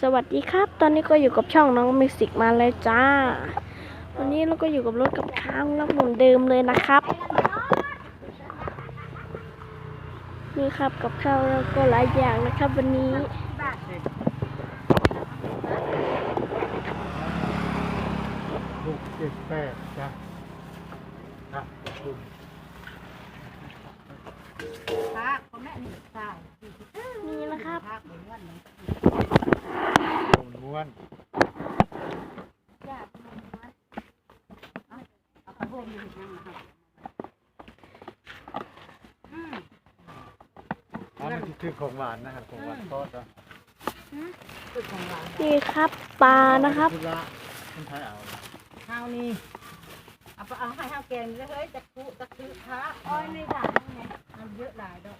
สวัสดีครับ ตอนนี้ก็อยู่กับช่องน้องมิวสิกมาแล้วจ้า วันนี้เราก็อยู่กับรถกับข้าวรับเหมือนเดิมเลยนะครับ นี่ครับกับข้าวแล้วก็หลายอย่างนะครับวันนี้ หกเจ็ดแปดจ้ะครับขอบคุณภาคพ่อแม่นี่สาวนี่นะครับภาคเห ม้วนอันนะครับอืมอ๋อมันที่คือของหวานนะครับของหวานทอดจ้ะนี่ครับปลานะครับธุระคนไทยเอาข้าวนี่เอาไปเอาให้ข้าวแกงเลยเฮ้ยจะคุจะคือพระอ้อยในด่านนี่ไงมันเยอะหลายดอก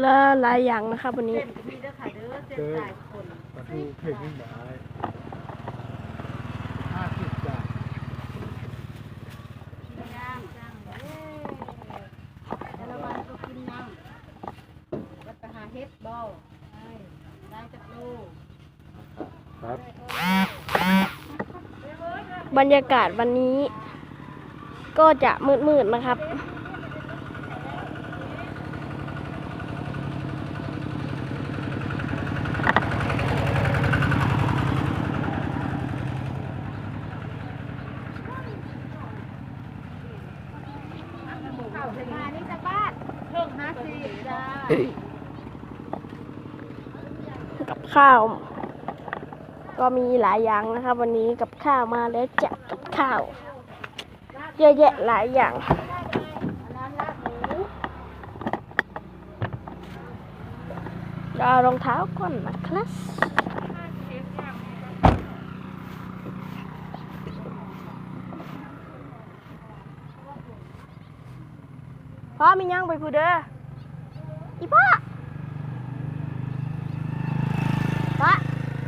และหลายอย่างนะครับวันนี้ เส้นก็มีเด้อไข่เด้อเส้นสายคนปลาทูเผ็ดยิ่งได้ห้าสิบจ้ะกินย่างย่างเด้อแต่ละวันก็กินน้ำแล้วไปหาเฮ็ดบ่ได้ได้จักลูกครับบรรยากาศวันนี้ ก็จะมืดๆนะครับ ข้าวมานี่จะบ้านเพิ่งห้าสิบจ้า กับ ข้าว ก็มีหลายอย่างนะครับ วันนี้กับข้าวมาแล้วจัดกับข้าว เยอะแยะหลายอย่างน้ำลาบหมูเรองเท้าก่อนนะครับพ่อมียังไปพูดเด้อพ่อพ่อ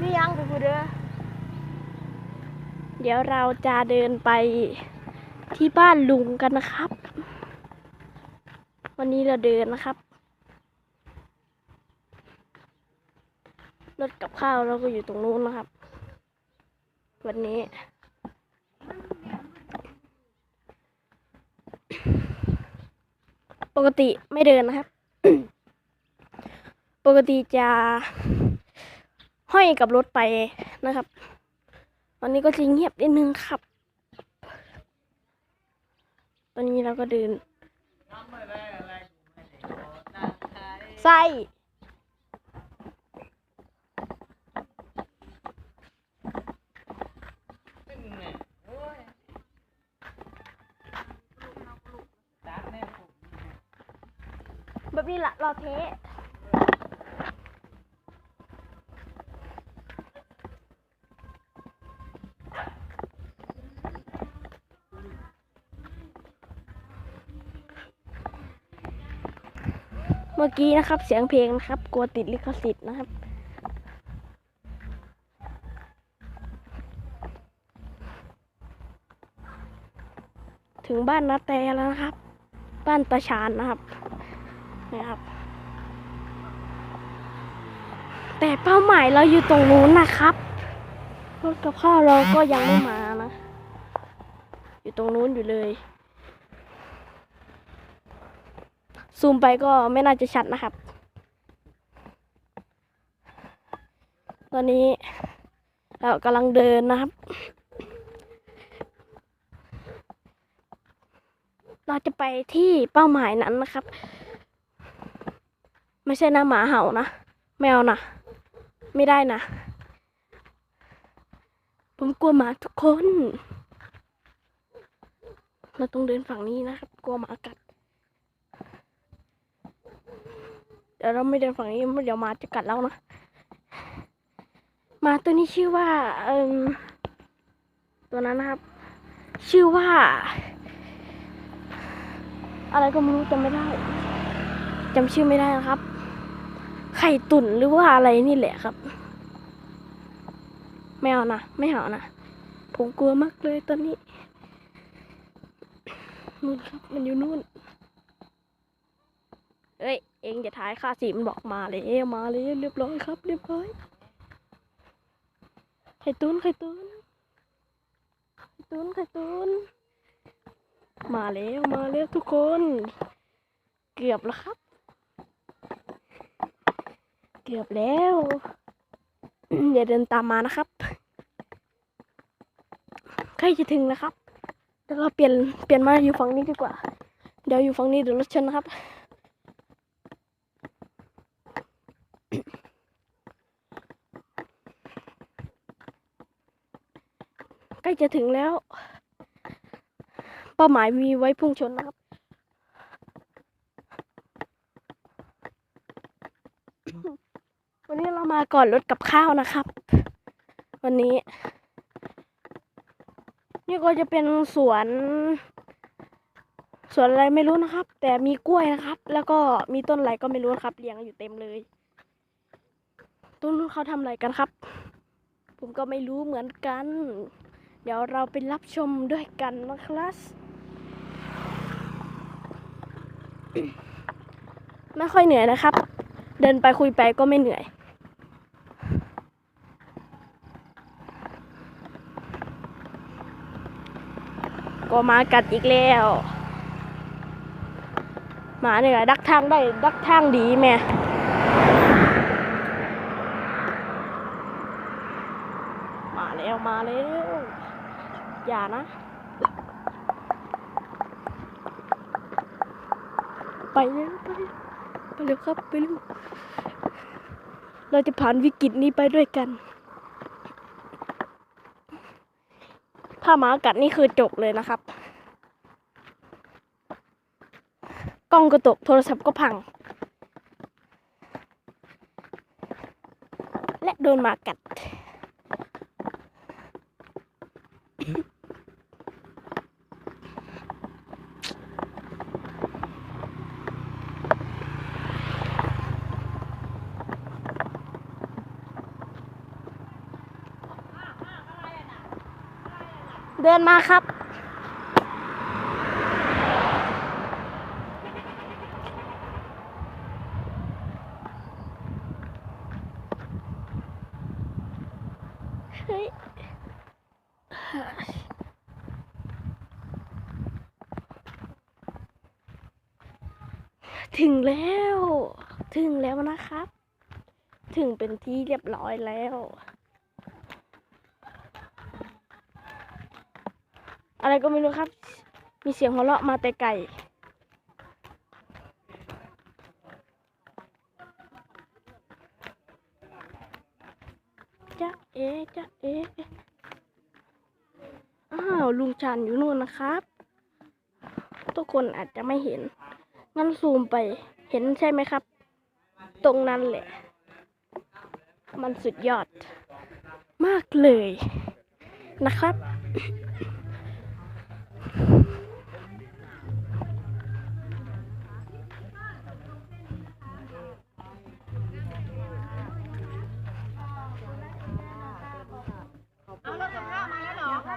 มี เด้อเดี๋ยวเราจะเดินไปที่บ้านลุงกันนะครับ วันนี้เราเดินนะครับ รถกับข้าวเราก็อยู่ตรงนู้นนะครับ วันนี้ปกติไม่เดินนะครับ ปกติจะ ห้อยกับรถไปนะครับวันนี้ก็จะเงียบนิดนึงครับ ตอนนี้เราก็เดินไส้แบบนี้ละรอเท มื่อกี้นะครับ เสียงเพลงนะครับ กลัวติดลิขสิทธิ์นะครับถึงบ้านนาแตแล้วนะครับ บ้านตาชานนะครับนะครับ แต่เป้าหมายเราอยู่ตรงนู้นนะครับรถกับข้าวเราก็ยังไม่มานะ อยู่ตรงนู้นอยู่เลย ซูมไปก็ไม่น่าจะชัดนะครับ ตอนนี้เรากำลังเดินนะครับ เราจะไปที่เป้าหมายนั้นนะครับ ไม่ใช่นะหมาเห่านะ แมวนะ ไม่ได้นะ ผมกลัวหมาทุกคน เราต้องเดินฝั่งนี้นะครับ กลัวหมากัด เดี๋ยวเราไม่เดินฝั่งนี้เดี๋ยวมาจะกัดเรานะมาตัวนี้ชื่อว่าเอ่มตัวนั้นนะครับ ชื่อว่า อะไรก็ไม่รู้จำไม่ได้จำชื่อไม่ได้นะครับ ไข่ตุ่นหรือว่าอะไรนี่แหละครับ ไม่เอานะไม่เอานะผมกลัวมากเลยตอนนี้นู่นครับมันอยู่นู่นเอ้ย เองจะถ่ายค่าสิมันบอกมาเลยมาเลยเรียบร้อยครับ เรียบร้อยไข่ตุนไข่ตุนไข่ตุนไข่ตุนมาแล้วมาแล้วทุกคน เกือบแล้วครับ เกือบแล้วอย่าเดินตามมานะครับใกล้จะถึงแล้วครับเดี๋ยวเราเปลี่ยนเปลี่ยนมาอยู่ฝั่งนี้ดีกว่า เดี๋ยวอยู่ฝั่งนี้เดี๋ยวรถชนนะครับ ใกล้จะถึงแล้ว เป้าหมายมีไว้พุ่งชนนะครับ วันนี้เรามาก่อนรถกับข้าวนะครับ วันนี้ นี่ก็จะเป็นสวนสวนอะไรไม่รู้นะครับ แต่มีกล้วยนะครับ แล้วก็มีต้นอะไรก็ไม่รู้นะครับเรียงอยู่เต็มเลย ต้นนู้นเขาทำอะไรกันครับ ผมก็ไม่รู้เหมือนกัน เดี๋ยวเราไปรับชมด้วยกันนะครับไม่ค่อยเหนื่อยนะครับ เดินไปคุยไปก็ไม่เหนื่อย ก็มากัดอีกแล้วหมาเหนี่อยดักทางได้ดักทางดีแม่มาแล้วมาแล้ว อย่านะ ไปเร็วไปไปเร็วครับไปเร็วเราจะผ่านวิกฤตนี้ไปด้วยกัน ถ้าหมากัดนี่คือจบเลยนะครับ กล้องก็ตก โทรศัพท์ก็พัง และโดนหมากัด เดินมาครับ เฮ้ยถึงแล้ว ถึงแล้วนะครับ ถึงเป็นที่เรียบร้อยแล้ว อะไรก็ไม่รู้ครับ มีเสียงหัวเราะมาแต่ไกลจ๊ะเอ๊จ๊ะเอ๊อ้าวลุงชันอยู่นู่นนะครับ ทุกคนอาจจะไม่เห็น งั้นซูมไปเห็นใช่ไหมครับ ตรงนั้นแหละ มันสุดยอด มากเลยนะครับ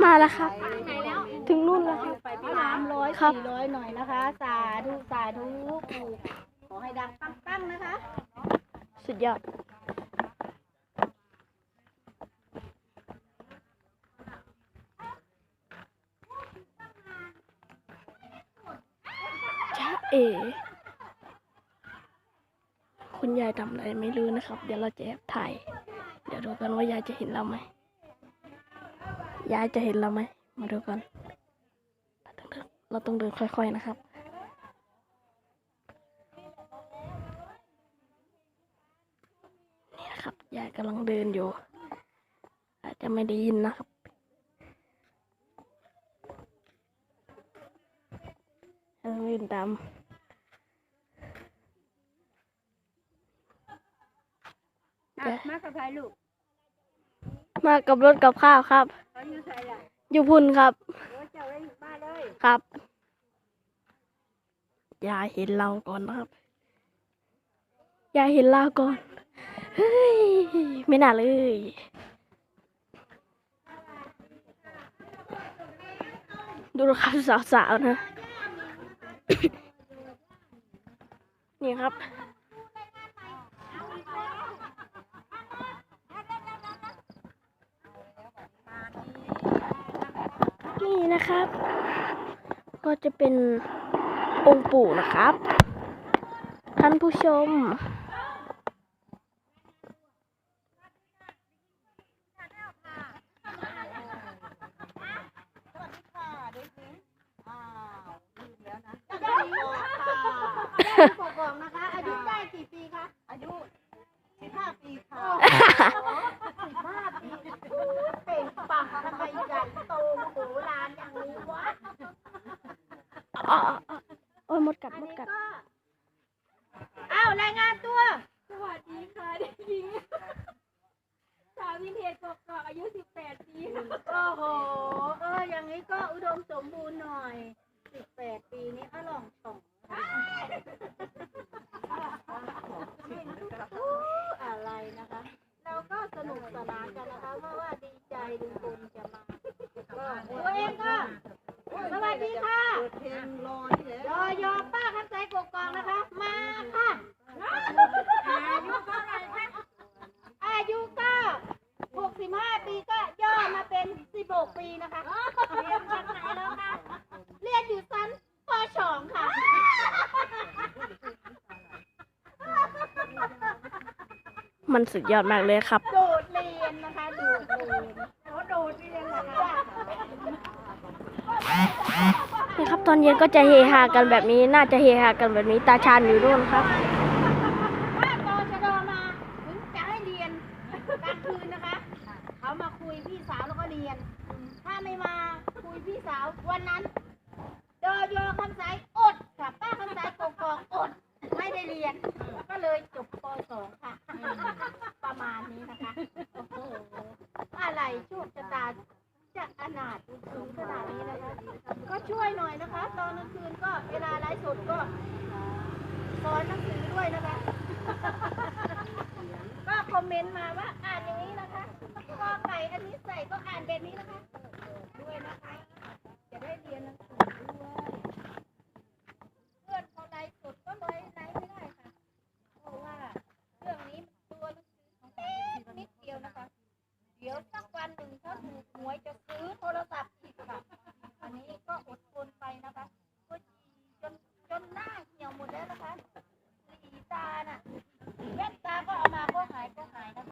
มาแล้วครับไหนแล้วถึงนู่นแล้วครับไปพี่สามร้อยครับสี่ร้อยหน่อยนะคะ สาธุสาธุขอให้ดังปั้งๆนะคะ สุดยอดจ้าเอ คุณยายทำอะไรไม่รู้นะครับ เดี๋ยวเราจะแอบถ่าย เดี๋ยวดูกันว่ายายจะเห็นเราไหม ยายจะเห็นเราไหม มาดูกัน เราต้องเดินค่อยๆนะครับ นี่นะครับ ยายกำลังเดินอยู่ อาจจะไม่ได้ยินนะครับเราเดินตามอะมากับใครลูก มากับรถกับข้าวครับ เขาอยู่ใครล่ะอยู่พุ่นครับโอ้เจ้าได้มาเลยครับยายเห็นเราก่อนนะครับยายเห็นเราก่อนเฮ้ยไม่น่าเลยดูครับสาวๆนะ นี่ครับ นี่นะครับ ก็จะเป็นองค์ปู่นะครับ ท่านผู้ชม ได้ปกครองนะคะ อายุได้กี่ปีคะ อายุสิบห้าปีค่ะสิบห้าปีเป็นปังทำไมใหญ่โตมโหฬารอย่างนี้วะ อ๋อโอ้ยมดกัด อัน มด นี้ กัด ก็อ้าวรายงานตัว สวัสดีค่ะเด็กหญิงสาววินเทจกก อายุ 18 ปี โอ้โห เออ อย่างนี้ก็อุดมสมบูรณ์หน่อยสิบแปดปีนี้อล่องต่องอะไรนะคะ เราก็สนุกสนานกันนะคะ เพราะว่าดีใจลุงพลจะมาตัวเองก็ สวัสดีค่ะ เพลงรอยอป้าคำใจกกองนะคะ มาค่ะ อายุเท่าไหร่คะอายุก็หกสิบห้าปีก็ย่อมาเป็นสิบหกปีนะคะเรียนชั้นไหนแล้วคะเรียนอยู่ชั้นปสองค่ะ มันสุดยอดมากเลยครับ โดดเรียนนะคะโดดเรียนโอ้โดดเรียนเหรอคะนี่ครับตอนเย็นก็จะเฮฮากันแบบนี้ น่าจะเฮฮากันแบบนี้ ตาชานอยู่นู่นครับถ้าตชดมาถึงจะให้เรียนกลางคืนนะคะ เขามาคุยพี่สาวแล้วก็เรียน ถ้าไม่มาคุยพี่สาววันนั้นดอยอคำสายอดค่ะป้าคำสายกกอกอด ไม่ได้เรียน ก็เลยจบป .2 ค่ะ ประมาณนี้นะคะ โอ้โห อะไรโชคชะตาจะอนาถถึงขนาดนี้นะคะ ก็ช่วยหน่อยนะคะ ตอนกลางคืนก็เวลาไลฟ์สดก็สอนหนังสือด้วยนะคะ ก็คอมเมนต์มาว่าอ่าน